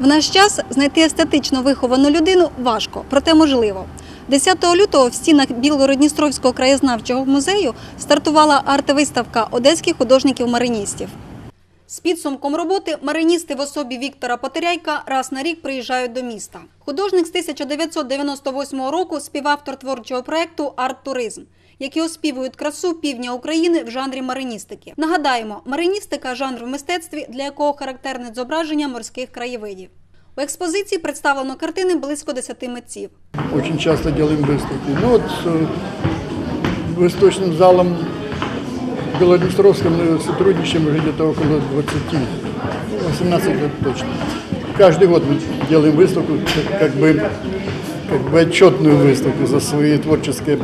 В наш час знайти естетично виховану людину важко, проте можливо. 10 лютого в стінах Білгород-Дністровського краєзнавчого музею стартувала арт-виставка одеських художників-мариністів. З підсумком роботи мариністи в особі Віктора Потеряйка раз на рік приїжджають до міста. Художник з 1998 року співавтор творчого проєкту «Арт-туризм», які оспівують красу півдня України в жанрі мариністики. Нагадаємо, мариністика – жанр в мистецтві, для якого характерне зображення морських краєвидів. У експозиції представлено картини близько 10 митців. Очень часто делаем выставки. Ну вот э, восточным залом в Белоднестровском мы сотрудничаем уже где-то около 20, ну, 18 лет точно. Каждый год мы делаем выставку, как, как бы, как бы отчетную выставку за свои творческие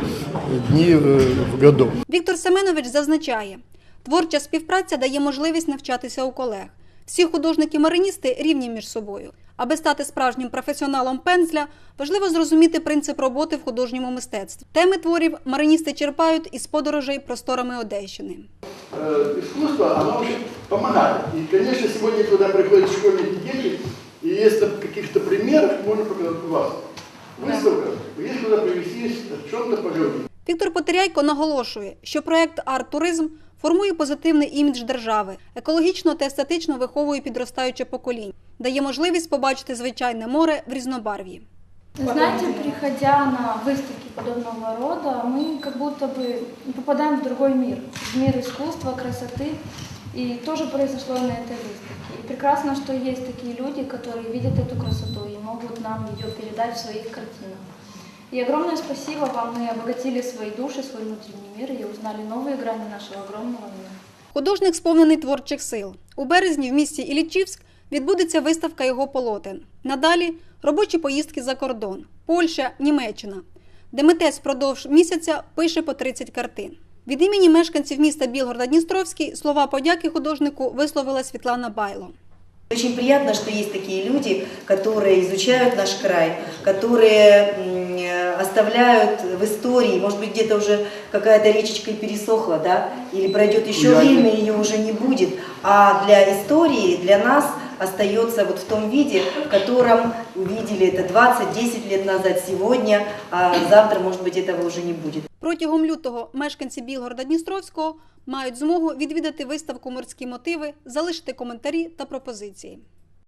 дни э, в году. Віктор Семенович зазначає, творча співпраця дає можливість навчатися у колег. Всі художники-мариністи рівні між собою. Аби стати справжнім професіоналом пензля, важливо зрозуміти принцип роботи в художньому мистецтві. Теми творів мариністи черпають із подорожей просторами Одещини. Э, искусство, оно очень помогает. И, конечно, сегодня, когда приходят школьники, дети, и есть там каких-то примеров, можно у вас. Выставка, есть куда привести, о чем-то поговорить. Віктор Потеряйко наголошує, що проект «Арт-туризм» формує позитивний імідж держави, екологічно та естетично виховує підростаюче покоління, дає можливість побачити звичайне море в різнобарві. Знаете, приходя на выставки подобного рода, мы как будто бы попадаем в другой мир, в мир искусства, красоты. И тоже произошло на этой выставке. И прекрасно, что есть такие люди, которые видят эту красоту и могут нам ее передать в своих картинах. И огромное спасибо вам, мы обогатили свои души, свой внутренний мир и узнали новые грани нашего огромного мира. Художник сповнений творчих сил. У березні в місті Ілічівськ відбудеться виставка його полотен. Надалі робочі поїздки за кордон Польща, Німеччина, де митець впродовж місяця пише по 30 картин. Від імені мешканців міста Білгорода-Дністровський слова подяки художнику висловила Світлана Байло. Очень приятно, что есть такие люди, которые изучают наш край, которые м, э, оставляют в истории, может быть, где-то уже какая-то речечка и пересохла, да, или пройдет еще Я- время, ее уже не будет, а для истории, для нас остается вот в том виде, в котором увидели это 20-10 лет назад, сегодня, а завтра, может быть, этого уже не будет. Протягом лютого мешканці Білгорода-Дністровського мають змогу відвідати виставку морські мотиви, залишити коментарі та пропозиції.